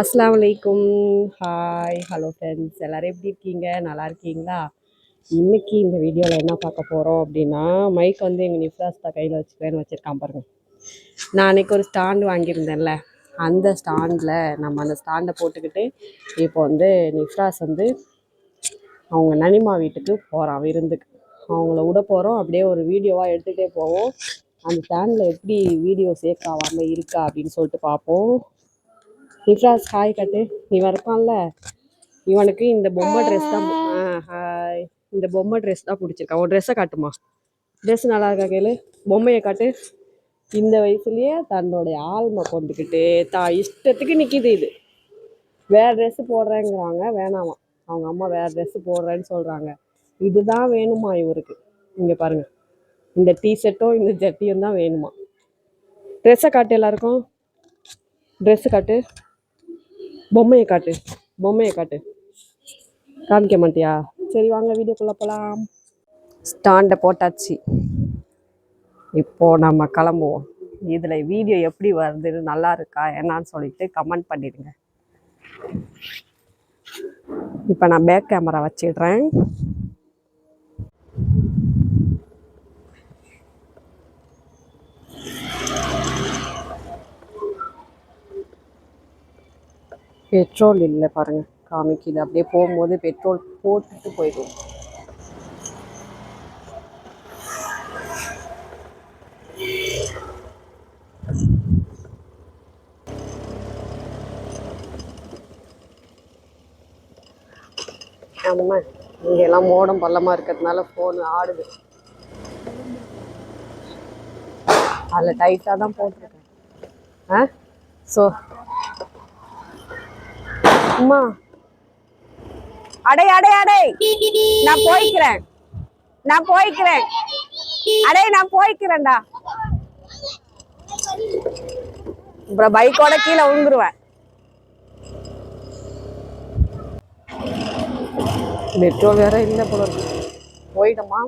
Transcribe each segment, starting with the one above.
அஸ்லாம் வலைக்கும் hi hello friends எல்லோரும் எப்படி இருக்கீங்க? நல்லா இருக்கீங்களா? இன்னைக்கு இந்த வீடியோவில் என்ன பார்க்க போகிறோம் அப்படின்னா மைக் வந்து எங்கள் நிஃப்ராஸ்தா கையில் வச்சுக்கிறேன்னு வச்சுருக்கான் பாருங்க. நான் அன்னைக்கு ஒரு ஸ்டாண்டு வாங்கியிருந்தேன்ல. அந்த ஸ்டாண்டில் நம்ம அந்த ஸ்டாண்டை போட்டுக்கிட்டு இப்போ வந்து நிஃப்ராஸ் வந்து அவங்க நனிமா வீட்டுக்கு போகிறான் விருந்துக்கு. அவங்கள விட போகிறோம் அப்படியே ஒரு வீடியோவாக எடுத்துகிட்டே போவோம். அந்த ஸ்டாண்டில் எப்படி வீடியோ சேக் ஆகாமல் இருக்கா அப்படின்னு சொல்லிட்டு பார்ப்போம். நிஃப்ராஸ் ஹாய் கட்டு. இவன் வரப்பான்ல? இவனுக்கு இந்த பொம்மை ட்ரெஸ் தான் ஹாய் இந்த பொம்மை ட்ரெஸ் தான் பிடிச்சிருக்கான் உன் ட்ரெஸ்ஸை காட்டுமா? ட்ரெஸ் நல்லா இருக்கா கேளு. பொம்மையை காட்டு. இந்த வயசுலயே தன்னுடைய ஆழ்மை கொண்டுக்கிட்டு தான் இஷ்டத்துக்கு நிற்கிது இது. வேற ட்ரெஸ் போடுறேங்கிறாங்க. வேணாமா. அவங்க அம்மா வேற ட்ரெஸ் போடுறேன்னு சொல்றாங்க. இதுதான் வேணுமா இவருக்கு? இங்க பாருங்க. இந்த டீஷர்ட்டும் இந்த ஜட்டியும் தான் வேணுமா? ட்ரெஸ்ஸை காட்டு எல்லாருக்கும். ட்ரெஸ்ஸு காட்டு. பொம்மையை காட்டு. பொம்மையை காட்டு. காமிக்க மாட்டியா? சரி வாங்க வீடியோக்குள்ளே போகலாம் ஸ்டாண்டை போட்டாச்சு. இப்போது நம்ம கிளம்புவோம். இதில் வீடியோ எப்படி வருது நல்லா இருக்கா என்னன்னு சொல்லிட்டு கமெண்ட் பண்ணிடுங்க. இப்போ நான் பேக் கேமரா வச்சிடுறேன். பெட்ரோல் இல்லை பாருங்க. காமிக்குது அப்படியே போகும்போது பெட்ரோல் போட்டுட்டு போயிடும். ஆமா இங்க எல்லாம் மோடம் பள்ளமா இருக்கிறதுனால ஃபோன் ஆடுது. அதில் டைட்டாக தான் போட்டிருக்கேன். ஆ? ஸோ அம்மா. அடே அடே அடே. நான் போய்க்கிறேன். நான் போய்க்கிறேன். அடே நான் போய்க்கிறேன்டா. அப்புறம் பைக்கோட கீழே விழுந்துருவேன். பெட்ரோல் வேற இல்லை போல இருக்கு. போயிட்டோமா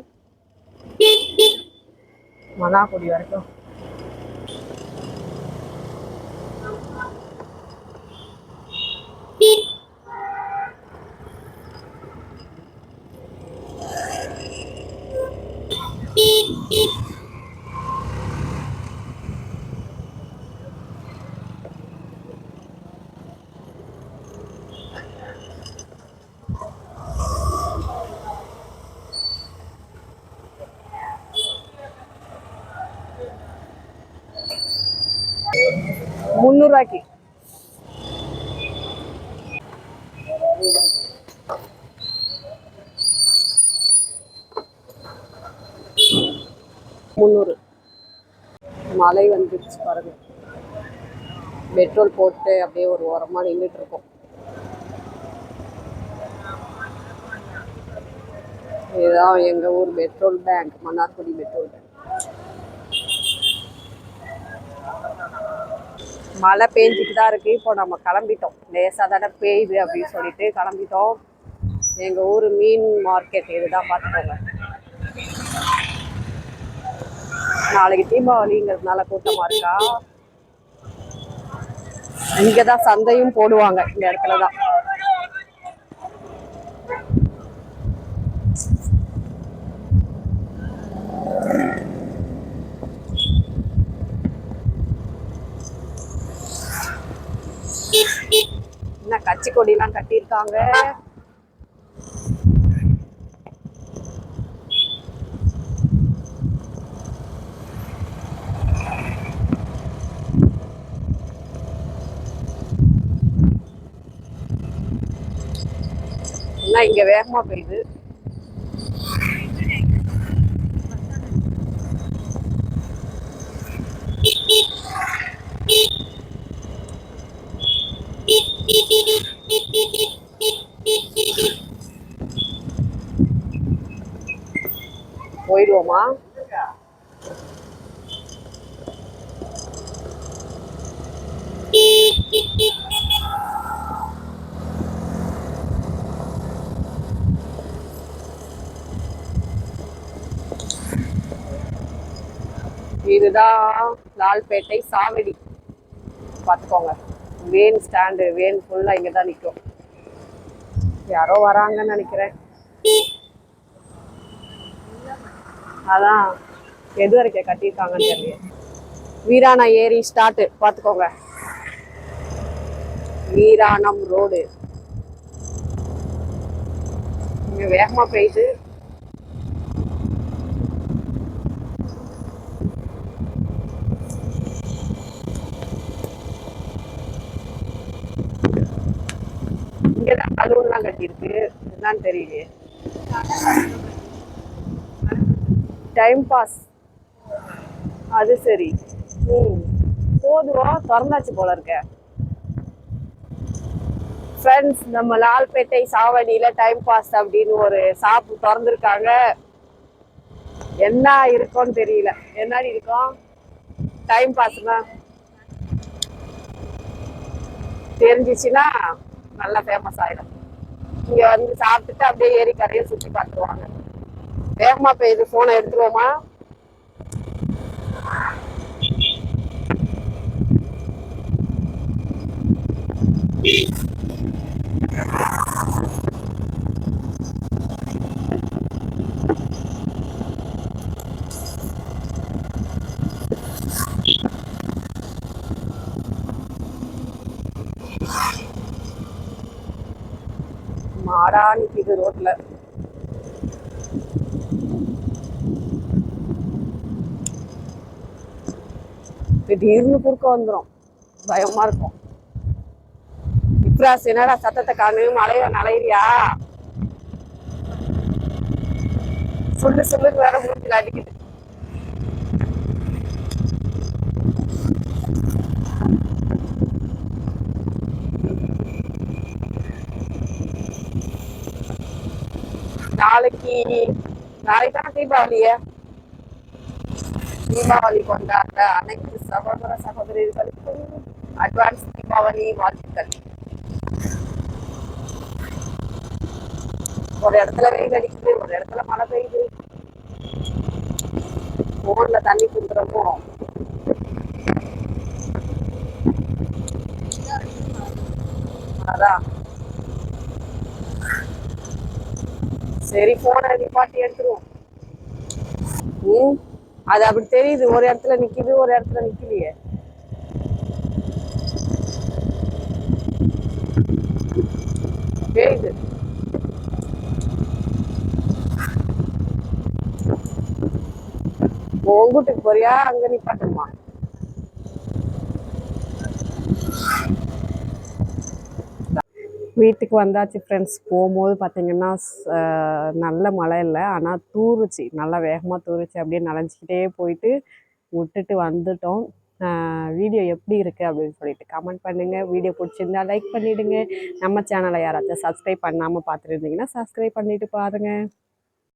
மலாக்குடி வரைக்கும். ಮುನ್ನೂರು ಹಾಕಿ முந்நூறு. மழை வந்துருச்சு பாருங்க. பெட்ரோல் போட்டு அப்படியே ஒரு ஓரமாக நின்றுட்டு இருக்கோம் இதுதான் எங்க ஊர் petrol bank Mannargudi petrol bank. மழை பெஞ்சிட்டு தான் இருக்கு. இப்போ நம்ம கிளம்பிட்டோம். லேசாக தானே பெய்யுது அப்படின்னு சொல்லிட்டு கிளம்பிட்டோம். எங்கள் ஊர் மீன் மார்க்கெட் இதுதான் பார்த்துக்கோங்க. நாளைக்கு தீபாவளிங்கிறதுனால கூட்டமா இருக்கா? இங்கதான் சந்தையும் போடுவாங்க இந்த இடத்துல தான் என்ன கட்சி கொடிலாம் கட்டியிருக்காங்க? என்ன இங்க வேகமா போயிடுது. போயிடுவோமா? இதுதான் லால்பேட்டை சாவடி. பார்த்துக்கோங்க. வேன் ஸ்டாண்டு வேன் ஃபுல்லாக இங்கே தான் நிற்கும் யாரோ வராங்கன்னு நினைக்கிறேன். அதான் எது வரைக்கும் கட்டியிருக்காங்கன்னு தெரியல வீராணா ஏரி ஸ்டார்ட்டு பார்த்துக்கோங்க. வீராணம் ரோடு நீங்கள் வேகமாக போயிட்டு பெய்யுது இங்கதான் பலூன்லாம் கட்டியிருக்கு. என்னன்னு தெரியலையே டைம் பாஸ் அது சரி. ம். போதுவா திறந்தாச்சு போல இருக்க. ஃப்ரெண்ட்ஸ் நம்ம லால்பேட்டை சாவடியில் டைம் பாஸ் அப்படின்னு ஒரு ஷாப் திறந்துருக்காங்க. என்ன இருக்கும்னு தெரியல. என்னடி இருக்கும்? டைம் பாஸ்னா தெரிஞ்சிச்சுன்னா? நல்லா ஃபேமஸ் ஆயிடும். இங்க வந்து சாப்பிட்டுட்டு அப்படியே ஏரி கரையை சுற்றி பார்த்துருவாங்க. வேகமா பெய்யுது போனை எடுத்துருவோமா? மாடா நிற்கிது ரோட்ல. திடீர்னு குறுக்க வந்துரும். பயமா இருக்கும். இப்ராஸ் என்னடா சத்தத்தை காணு? மழைய நலையிறியா சொல்லு சொல்லுன்னு வேற மூஞ்சில அடிக்குது. நாளைக்கு நாளைக்கு தான் தீபாவளியா. தீபாவளி கொண்டாடுற அனைத்து சகோதர சகோதரிகளுக்கும் அட்வான்ஸ் தீபாவளி வாழ்த்துக்கள். ஒரு இடத்துல வெயில் அடிக்குது ஒரு இடத்துல மழை பெய்யுது. ஊர்ல தண்ணி குடுக்குறப்போ. அதான். சரி போனை நிப்பாட்டி எடுத்துருவோம் ம் அது அப்படி தெரியுது. ஒரு இடத்துல நிக்குது ஒரு இடத்துல நிக்கலையே. தெரியுது. உங்கூட்டுக்கு போறியா? அங்க நிப்பாட்டுமா வீட்டுக்கு வந்தாச்சு ஃப்ரெண்ட்ஸ் போகும்போது பார்த்தீங்கன்னா நல்ல மழை இல்லை. ஆனால் தூறுச்சு. நல்லா வேகமாக தூறுச்சு. அப்படியே நனைஞ்சிக்கிட்டே போயிட்டு விட்டுட்டு வந்துட்டோம். வீடியோ எப்படி இருக்குது அப்படின்னு சொல்லிட்டு கமெண்ட் பண்ணுங்கள் வீடியோ பிடிச்சிருந்தா லைக் பண்ணிவிடுங்க நம்ம சேனலை யாராச்சும் சப்ஸ்கிரைப் பண்ணாமல் பார்த்துருந்தீங்கன்னா சப்ஸ்கிரைப் பண்ணிவிட்டு பாருங்கள்